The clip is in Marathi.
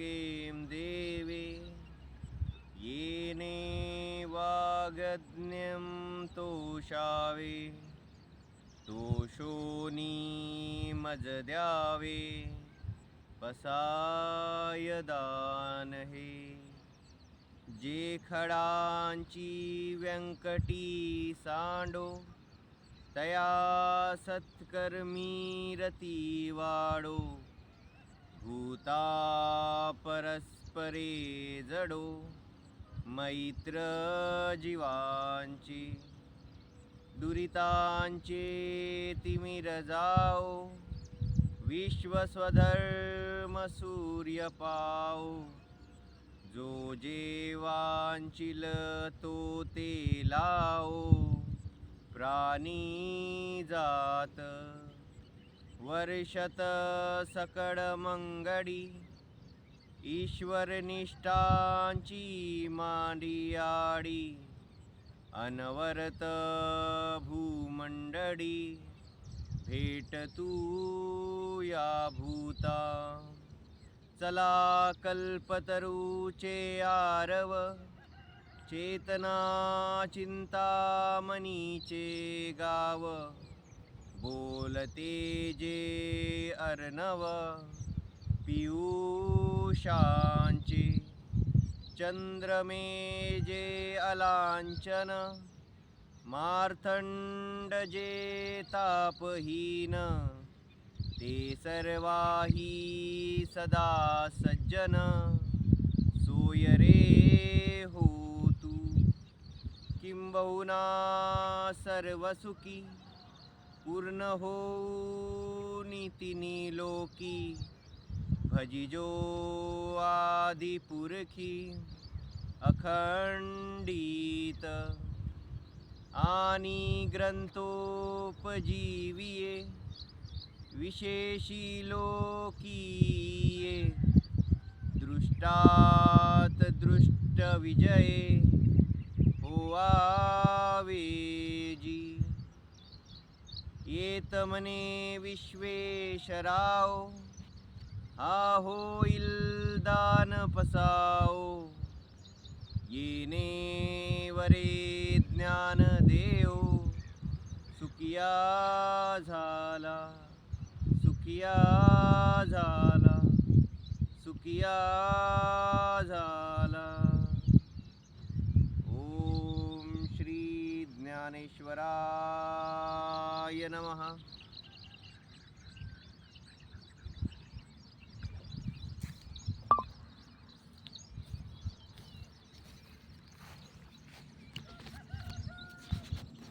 लोकें देवे येने वागज्ञं तोषावे तोषोनी मज द्यावे पसाय दान हे जे खडांची व्यंकटी सांडो तया सत्कर्मी रती वाडो भूता परस्परे जडो मैत्र जीवांची दुरितांचे तिमिर जाओ विश्वस्वधर्म सूर्य पाओ. जो जेवांचिल तो ते लाओ प्राणी जात वर्षत सकड मंगडी ईश्वर निष्ठांची मांडी आडी अनवरत भूमंडळी भेट तू या भूता. चला कल्पतरूचे आरव चेतना चिंतामणीचे गाव. बोलते जे अर्णव पुरुषांची. चंद्रमे जे अलांचन मार्थंड जे तापहीन. ते सर्वाही सदा सज्जन सोयरे होतु. हो तू किंबहुना सर्वसुखी पूर्ण हो नीतिनी लोकी भजिजो आदिपुरखी अखंडित आणि ग्रंथोपजीविये विशेषी लोकीये दृष्टात दृष्ट विजये येतमने हो विश्वेशराव हा होईल दान पसाओ येणे वरे ज्ञान देव सुखिया झाला सुखिया झाला सुखिया झाला। ओम श्री ज्ञानेश्वराय नमः।